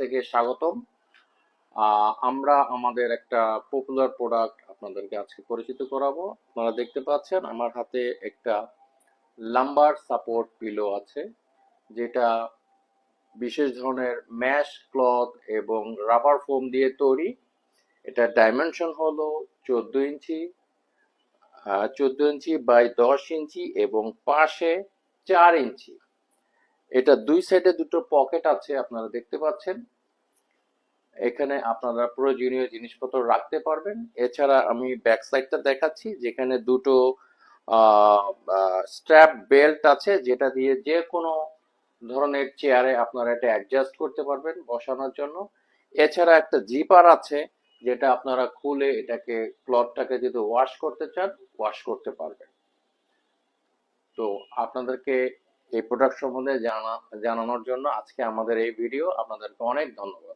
থেকে স্বাগতম। আমরা আমাদের একটা পপুলার প্রোডাক্ট আপনাদেরকে আজকে পরিচিত করাবো। আপনারা দেখতে পাচ্ছেন আমার হাতে একটা লাম্বার সাপোর্ট পিলো আছে, যেটা বিশেষ ধরনের ম্যাশ ক্লথ এবং রাবার ফোম দিয়ে তৈরি। এটা ডাইমেনশন হলো চোদ্দ ইঞ্চি চোদ্দ ইঞ্চি বাই দশ ইঞ্চি এবং পাশে চার ইঞ্চি। এটা দুই সাইডে দুটো পকেট আছে, আপনারা দেখতে পাচ্ছেন। এখানে আপনারা প্রয়োজনীয় জিনিসপত্র রাখতে পারবেন। এছাড়া আমি ব্যাক সাইডটা দেখাচ্ছি, যেখানে দুটো স্ট্র্যাপ বেল্ট আছে, যেটা দিয়ে যে কোনো ধরনের চেয়ারে আপনারা এটা অ্যাডজাস্ট করতে পারবেন বসানোর জন্য। এছাড়া একটা জিপার আছে, যেটা আপনারা খুলে এটাকে ক্লথটাকে যদি ওয়াশ করতে চান ওয়াশ করতে পারবেন। তো আপনাদেরকে এই প্রোডাক্ট সম্বন্ধে জানা জানানোর জন্য আজকে আমাদের এই ভিডিও আপনাদেরকে অনেক ধন্যবাদ।